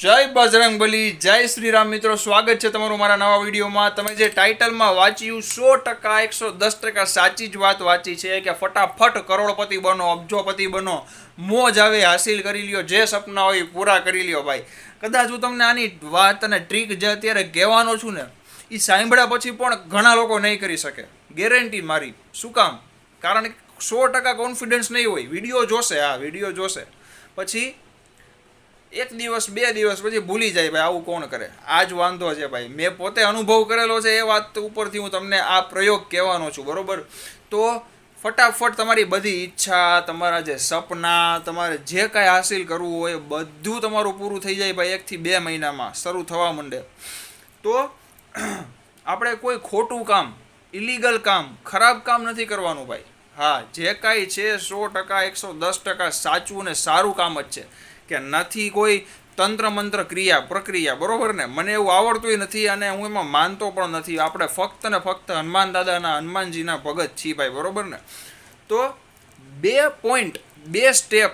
જય બજરંગ બલી, જય શ્રી રામ મિત્રો, સ્વાગત છે તમારું મારા નવા વિડીયોમાં. તમે જે ટાઇટલમાં વાંચ્યું સો ટકા, એકસો દસ ટકા સાચી જ વાત વાંચી છે કે ફટાફટ કરોડપતિ બનો, અબજોપતિ બનો, મોજ આવે, હાસિલ કરી લ્યો, જે સપના હોય પૂરા કરી લ્યો ભાઈ. કદાચ હું તમને આની વાત અને ટ્રીક જે અત્યારે કહેવાનો છું ને એ સાંભળ્યા પછી પણ ઘણા લોકો નહીં કરી શકે. ગેરંટી મારી. શું કામ? કારણ કે સો ટકા કોન્ફિડન્સ નહીં હોય. વીડિયો જોશે, હા, વીડિયો જોશે. પછી એક દિવસ, બે દિવસ પછી ભૂલી જાય ભાઈ, આવું કોણ કરે? આ જ વાંધો છે ભાઈ. મેં પોતે અનુભવ કરેલો છે એ વાત ઉપરથી હું તમને આ પ્રયોગ કહેવાનો છું, બરાબર? તો ફટાફટ તમારી બધી ઈચ્છા, તમારા જે સપના, તમારે જે કાંઈ હાસિલ કરવું હોય બધું તમારું પૂરું થઈ જાય ભાઈ, એકથી બે મહિનામાં. શરૂ થવા માંડે. તો આપણે કોઈ ખોટું કામ ઇલીગલ કામ, ખરાબ કામ નથી કરવાનું ભાઈ. હા, જે કાંઈ છે, સો ટકા, એકસો દસ ટકા સાચું અને સારું કામ જ છે. કે નથી કોઈ તંત્ર મંત્ર ક્રિયા, પ્રક્રિયા, બરોબર ને? મને એવું આવડતું નથી અને હું એમાં માનતો પણ નથી. આપણે ફક્ત ને ફક્ત હનુમાન દાદાના, હનુમાનજીના ભગત છીએ ભાઈ, બરોબર ને? તો બે પોઈન્ટ બે સ્ટેપ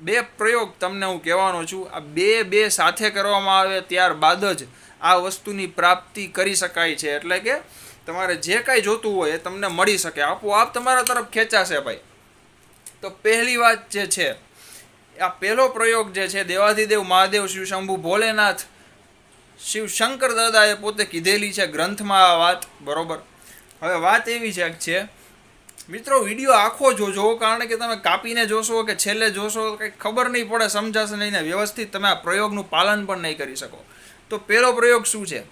બે પ્રયોગ તમને હું કહેવાનો છું. આ બે બે સાથે કરવામાં આવે ત્યારબાદ જ આ વસ્તુની પ્રાપ્તિ કરી શકાય છે. એટલે કે તમારે જે કાંઈ જોતું હોય એ તમને મળી શકે. આપોઆપ તમારા તરફ ખેંચાશે ભાઈ. તો પહેલી વાત જે છે આ પહેલો પ્રયોગ જે છે, દેવાધિદેવ મહાદેવ શિવ શંભુ ભોલેનાથ શિવ શંકર દાદાએ પોતે કીધેલી છે ગ્રંથમાં આ વાત, બરોબર? હવે વાત એવી છે છે મિત્રો, વીડિયો આખો જોજો, કારણ કે તમે કાપીને જોશો કે છેલ્લે જોશો, કંઈ ખબર નહીં પડે, સમજાશે નહીં ને વ્યવસ્થિત તમે આ પ્રયોગનું પાલન પણ નહીં કરી શકો. તો પહેલો પ્રયોગ શું છે?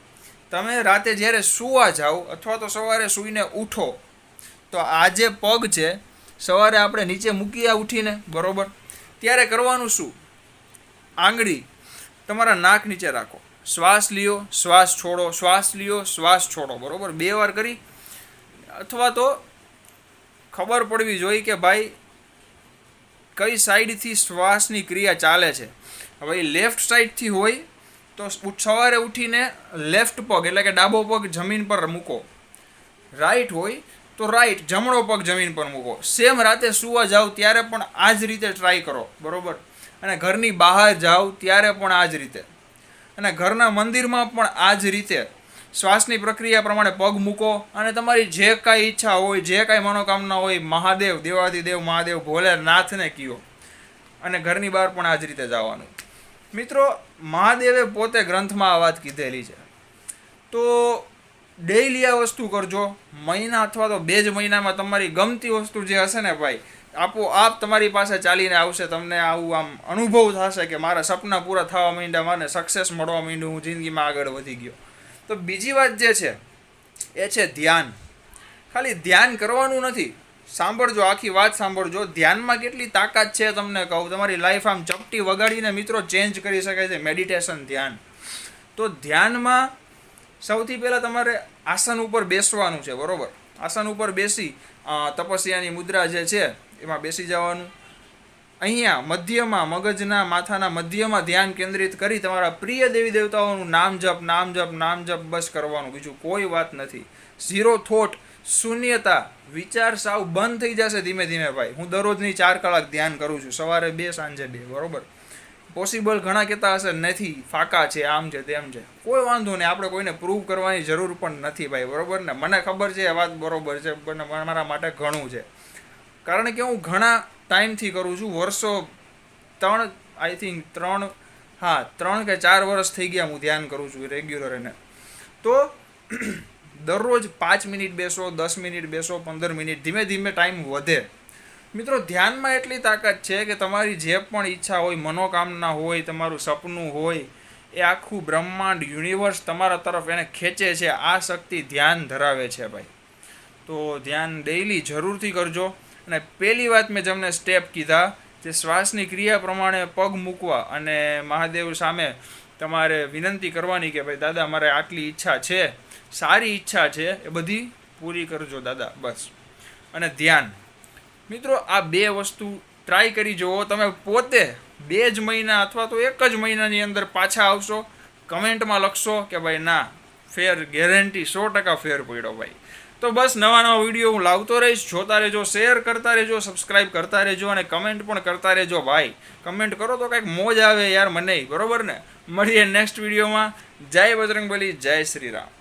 તમે રાતે જ્યારે સૂવા જાઓ અથવા તો સવારે સૂઈને ઉઠો, તો આ જે પગ છે, સવારે આપણે નીચે મૂકીએ ઉઠીને, બરોબર? ત્યારે કરવાનું શું? આંગળી તમારા નાક નીચે રાખો. શ્વાસ લ્યો, શ્વાસ છોડો, શ્વાસ લ્યો, શ્વાસ છોડો. બરાબર? બે વાર કરી. અથવા તો ખબર પડવી જોઈએ કે ભાઈ કઈ સાઈડથી શ્વાસની ક્રિયા ચાલે છે. હવે લેફ્ટ સાઈડથી હોય તો સવારે ઉઠીને લેફ્ટ પગ એટલે કે ડાબો પગ જમીન પર મૂકો. રાઈટ હોય તો રાઈટ જમણો પગ જમીન પર મૂકો. સેમ રાતે સૂવા જાઓ ત્યારે પણ આ જ રીતે ટ્રાય કરો. બરોબર? અને ઘરની બહાર જાઓ ત્યારે પણ આ જ રીતે. અને ઘરના મંદિરમાં પણ આ જ રીતે. શ્વાસની પ્રક્રિયા પ્રમાણે પગ મૂકો અને તમારી જે કાંઈ ઈચ્છા હોય, જે કાંઈ મનોકામના હોય, મહાદેવ દેવાધિદેવ મહાદેવ, ભોલેનાથને કયો. અને ઘરની બહાર પણ આ જ રીતે જવાનું. મિત્રો, મહાદેવે પોતે ગ્રંથમાં આ વાત કીધેલી છે. તો ડેઈલી આ વસ્તુ કરજો. મહિના અથવા તો બે જ મહિનામાં તમારી ગમતી વસ્તુ જે હશે ને ભાઈ આપોઆપ તમારી પાસે ચાલીને આવશે. તમને આવું આમ અનુભવ થશે કે મારા સપના પૂરા થવા માંડ્યા, મને સક્સેસ મળવા માંડ્યું, હું જિંદગીમાં આગળ વધી ગયો. તો બીજી વાત જે છે, એ છે ધ્યાન. ખાલી ધ્યાન કરવાનું નથી. સાંભળજો, આખી વાત સાંભળજો. ધ્યાનમાં કેટલી તાકાત છે તમને કહું. તમારી લાઈફ આમ ચપટી વગાડીને મિત્રો ચેન્જ કરી શકે છે. મેડિટેશન ધ્યાન. તો ધ્યાનમાં સૌથી પહેલાં તમારે આસન ઉપર બેસવાનું છે, બરોબર? આસન ઉપર બેસી તપસ્યાની મુદ્રા જે છે, એમાં બેસી જવાનું. અહીંયા મધ્યમાં, મગજના, માથાના મધ્યમાં ધ્યાન કેન્દ્રિત કરી તમારા પ્રિય દેવી દેવતાઓનું નામ જપ નામ જપ નામ જપ બસ કરવાનું. બીજું કોઈ વાત નથી. ઝીરો થોટ શૂન્યતા, વિચાર સાવ બંધ થઈ જશે ધીમે ધીમે ભાઈ. હું દરરોજની ચાર કલાક ધ્યાન કરું છું. સવારે બે, સાંજે બે, બરોબર? પોસિબલ ઘણા કહેતા હશે, નથી, ફાકા છે, આમ છે, તેમ છે. કોઈ વાંધો નહીં, આપણે કોઈને પ્રૂવ કરવાની જરૂર પણ નથી ભાઈ, બરોબર ને? મને ખબર છે એ વાત બરોબર છે મારા માટે ઘણું છે. કારણ કે હું ઘણા ટાઈમથી કરું છું, વર્ષો ત્રણ આઈ થિંક ત્રણ, હા, ત્રણ કે ચાર વર્ષ થઈ ગયા હું ધ્યાન કરું છું રેગ્યુલર એને. તો દરરોજ પાંચ મિનિટ બેસો, દસ મિનિટ બેસો, પંદર મિનિટ, ધીમે ધીમે ટાઈમ વધે. મિત્રો, ધ્યાનમાં એટલી તાકાત છે કે તમારી જે પણ ઈચ્છા હોય, મનોકામના હોય, તમારું સપનું હોય, એ આખું બ્રહ્માંડ યુનિવર્સ તમારા તરફ એને ખેંચે છે. આ શક્તિ ધ્યાન ધરાવે છે ભાઈ. તો ધ્યાન ડેઈલી જરૂરથી કરજો. અને પહેલી વાત મેં તમને સ્ટેપ કીધા, જે શ્વાસની ક્રિયા પ્રમાણે પગ મૂકવા અને મહાદેવ સામે તમારે વિનંતી કરવાની કે ભાઈ, દાદા, મારે આટલી ઈચ્છા છે, સારી ઈચ્છા છે, એ બધી પૂરી કરજો, દાદા. બસ. અને ધ્યાન. મિત્રો, આ બે વસ્તુ ટ્રાય કરી જુઓ. તમે પોતે બે જ મહિના અથવા તો એક જ મહિનાની અંદર પાછા આવશો. કમેન્ટમાં લખશો કે ભાઈ, ના, ફેર ગેરંટી સો ટકા ફેર પડ્યો ભાઈ. તો બસ, નવા નવા વીડિયો હું લાવતો રહીશ. જોતા રહેજો, શેર કરતા રહેજો સબસ્ક્રાઇબ કરતા રહેજો અને કમેન્ટ પણ કરતા રહેજો ભાઈ. કમેન્ટ કરો તો કંઈક મોજ આવે યાર, મને બરોબર ને? મળીએ નેક્સ્ટ વિડીયોમાં. જય બજરંગબલી, જય શ્રી રામ.